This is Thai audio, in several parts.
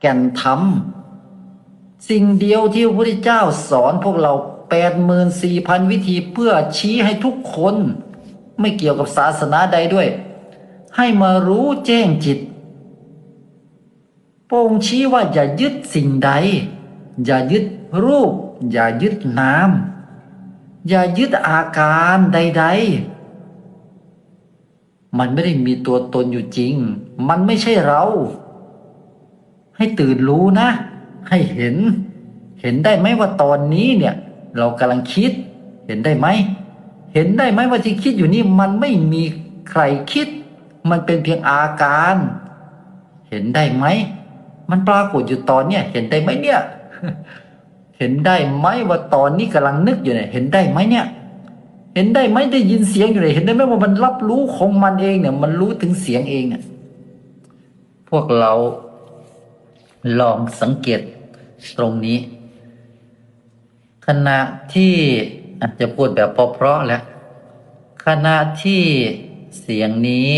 แก่นธรรม สิ่งเดียวที่พระพุทธเจ้าสอนพวกเราแปดหมื่นสี่พันวิธีเพื่อชี้ให้ทุกคน ไม่เกี่ยวกับศาสนาใดด้วย ให้มารู้แจ้งจิตพระองค์ชี้ว่าอย่ายึดสิ่งใด อย่ายึดรูป อย่ายึดนามอย่ายึดอาการใด ๆ มันไม่ได้มีตัวตนอยู่จริง มันไม่ใช่เรา ให้ตื่นรู้นะ ให้เห็น เห็นได้ไหมว่าตอนนี้เนี่ย เรากำลังคิด เห็นได้ไหม เห็นได้ไหมว่าที่คิดอยู่นี่มันไม่มีใครคิด มันเป็นเพียงอาการ เห็นได้ไหม มันปรากฏอยู่ตอนเนี้ยเห็นได้ไหมเนี่ย เห็นได้ไหมว่าตอนนี้กำลังนึกอยู่เนี่ยเห็นได้ไหมเนี่ยเห็นได้ไหมได้ยินเสียงอยู่เนี่ยเห็นได้ไหมว่ามันรับรู้ของมันเองเนี่ย มันรู้ถึงเสียงเองเนี่ยพวกเรา ลองสังเกตตรงนี้ ขณะที่อาจจะพูดแบบพอเพราะแล้วขณะที่เสียงนี้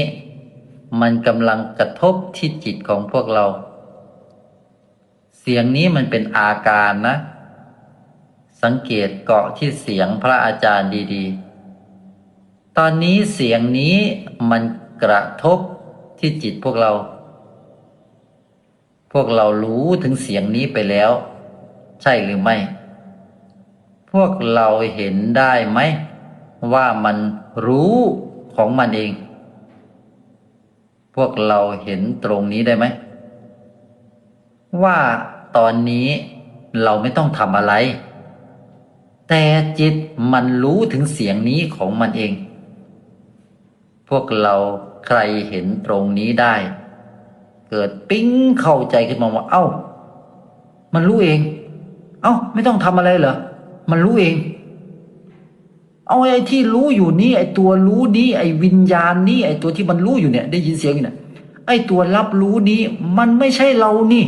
มันกำลังกระทบที่จิตของพวกเรา เสียงนี้มันเป็นอาการนะ สังเกตเกาะที่เสียงพระอาจารย์ดีๆ ตอนนี้เสียงนี้มันกระทบที่จิตพวกเรา พวกเรารู้ถึงเสียงนี้ไปแล้ว ใช่หรือไม่ พวกเราเห็นได้ไหม ว่ามันรู้ของมันเอง พวกเราเห็นตรงนี้ได้ไหม ว่าตอนนี้เราไม่ต้องทำอะไร แต่จิตมันรู้ถึงเสียงนี้ของมันเอง พวกเราใครเห็นตรงนี้ได้ เกิดปิ๊งเข้าใจขึ้นมาว่า เอ้า มันรู้เอง เอ้า ไม่ต้องทำอะไรเหรอมันรู้เอง เอาไอ้ที่รู้อยู่นี่ไอ้ตัวรู้นี้ไอ้วิญญาณนี้ไอ้ตัวที่มันรู้อยู่เนี่ย ได้ยินเสียงอยู่เนี่ยไอ้ตัวรับรู้นี้มันไม่ใช่เรานี่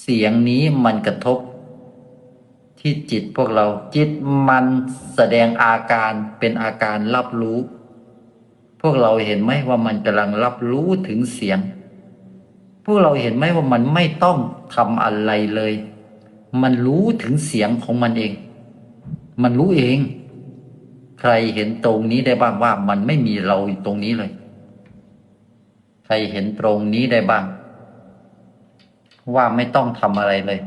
เสียงนี้มันกระทบ ที่จิตพวกเราจิตมันแสดงอาการเป็นอาการรับรู้ พวกเราเห็นไหมว่ามันกำลังรับรู้ถึงเสียง พวกเราเห็นไหมว่ามันไม่ต้องทำอะไรเลย มันรู้ถึงเสียงของมันเอง มันรู้เอง ใครเห็นตรงนี้ได้บ้างว่ามันไม่มีเราตรงนี้เลย ใครเห็นตรงนี้ได้บ้าง ว่าไม่ต้องทำอะไรเลย